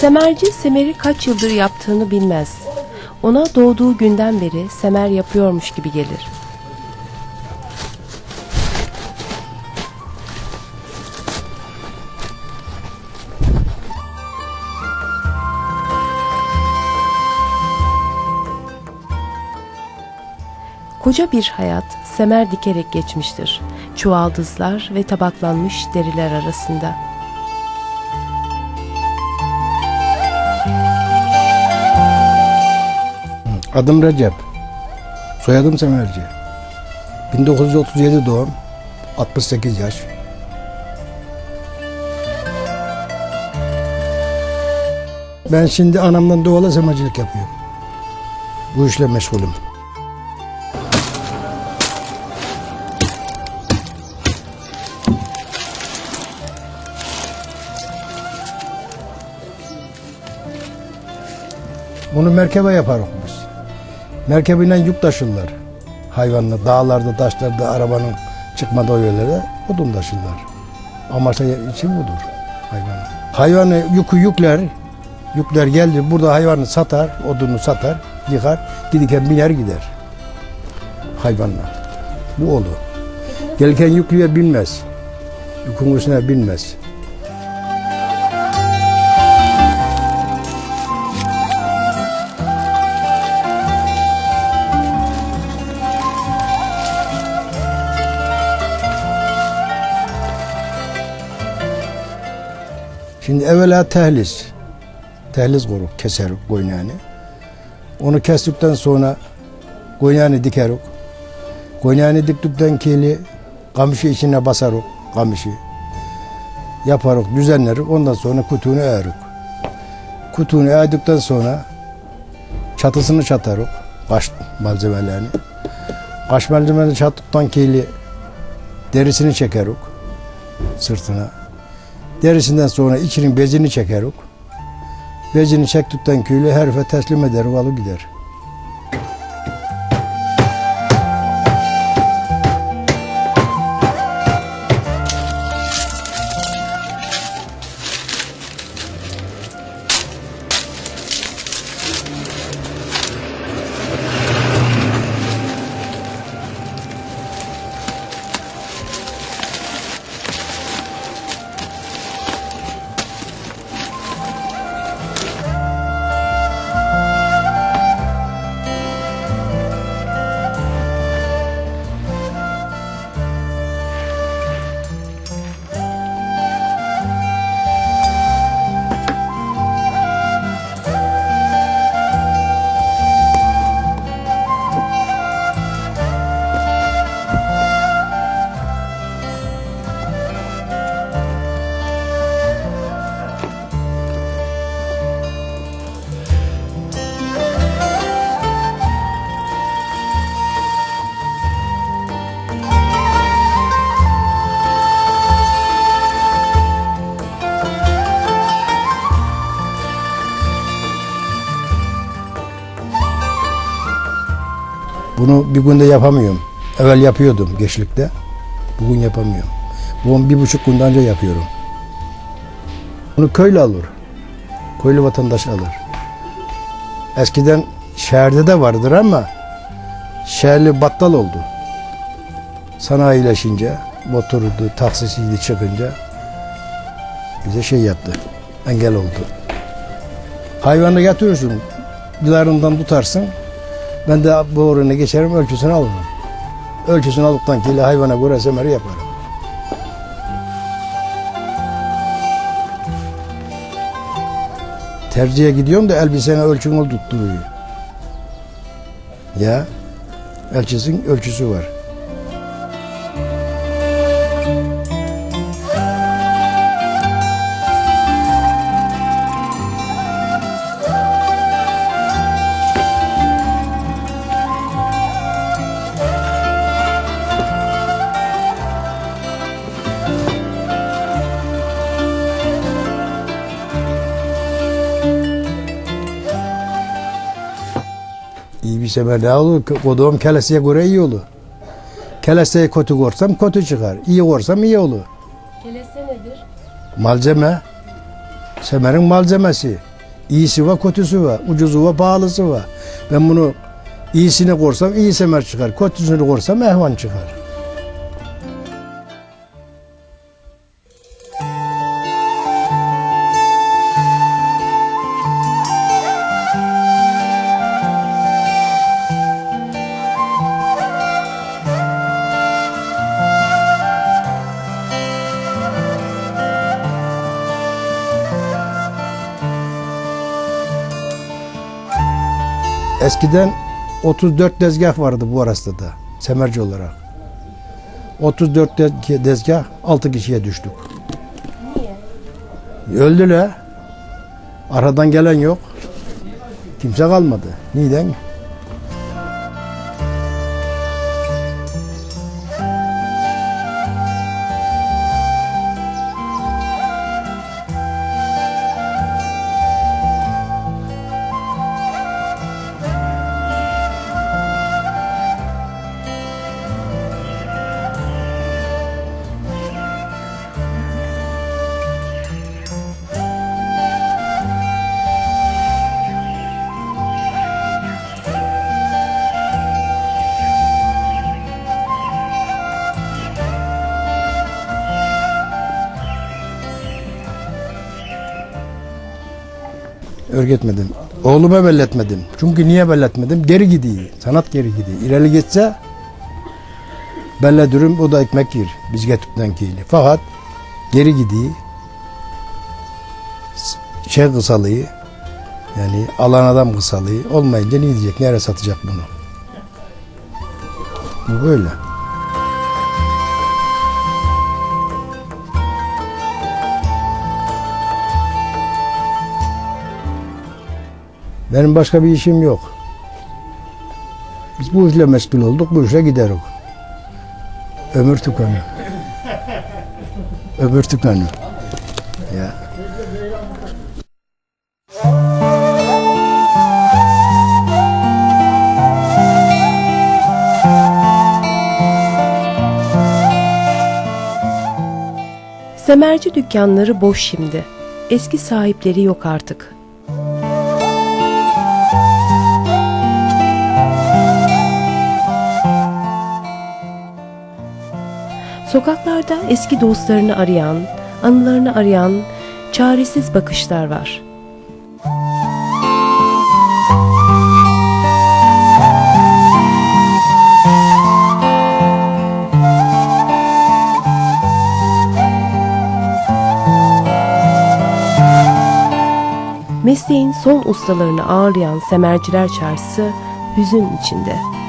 Semerci semeri kaç yıldır yaptığını bilmez. Ona doğduğu günden beri semer yapıyormuş gibi gelir. Koca bir hayat semer dikerek geçmiştir. Çuvaldızlar ve tabaklanmış deriler arasında. Adım Recep. Soyadım Semerci. 1937 doğum. 68 yaş. Ben şimdi anamdan doğala semercilik yapıyorum. Bu işle meşgulüm. Bunu merkebe yaparız biz. Merkebiyle yük taşırlar. Hayvanla dağlarda, taşlarda, arabanın çıkmadığı yerlere odun taşırlar. Amaçla için budur hayvanı. Hayvanı yükü yükler, yükler geldi burada hayvanı satar, odunu satar, yıkar, gidiken biner gider. Hayvanla. Bu olur. Gelirken yüklüye binmez. Yükün üstüne binmez. Şimdi evvela tehlis. Tehlis koruk, keseruk koynağını. Onu kestikten sonra koynağını dikeruk. Koynağını diktikten kili kamışı içine basaruk, kamışı. Yaparuk, düzenlerik. Ondan sonra kutunu eğeruk. Kutunu eğdikten sonra çatısını çataruk. Kaş malzemelerini. Kaş malzemelerini çattıktan kili derisini çekeruk sırtına. Derisinden sonra içinin bezini çekeruk. Bezini çektikten köylü herife teslim eder, alıp gider. Bunu bir günde yapamıyorum. Evvel yapıyordum gençlikte. Bugün yapamıyorum. Bunu bir buçuk günde önce yapıyorum. Bunu köylü alır. Köylü vatandaş alır. Eskiden şehirde de vardır ama şehirli battal oldu. Sanayileşince, motoruydu, taksisiydi çıkınca bize şey yaptı. Engel oldu. Hayvanı getiriyorsun, dilarından tutarsın, ben de bu oranı geçerim ölçüsünü alırım. Ölçüsünü aldıktan kili hayvana göre semeri yaparım. Tercihe gidiyorum da elbisene ölçümü tutturuyor. Ya elçisin ölçüsü var. Sefer daha olur. Koduğum keleseye göre iyi olur. Keleseyi kötü korsam kötü çıkar. İyi korsam iyi olur. Kelese nedir? Malzeme, semerin malzemesi. İyisi var, kötüsü var. Ucuzu var, pahalısı var. Ben bunu iyisini korsam iyi semer çıkar. Kötüsünü korsam ehvan çıkar. Eskiden 34 tezgah vardı bu arasında da semerci olarak. 34 te- tezgah 6 kişiye düştük. Niye? Öldüler. Aradan gelen yok. Kimse kalmadı. Neden? Örgütmedim. Oğluma belletmedim. Çünkü niye belletmedim? Geri gidiyor. Sanat geri gidiyor. İleri geçse belledirim o da ekmek yer. Biz getirden kiyili. Fakat geri gidiyor. Şey kısalıyı yani alan adam kısalıyı olmayınca ne diyecek? Nereye satacak bunu? Bu böyle. Benim başka bir işim yok. Biz bu işle meşgul olduk, bu işe gideriz. Ömür tükanı. Ömür tükanı. Ya. Semerci dükkanları boş şimdi. Eski sahipleri yok artık. Sokaklarda eski dostlarını arayan, anılarını arayan çaresiz bakışlar var. Mesleğin son ustalarını ağırlayan Semerciler Çarşısı hüzün içinde.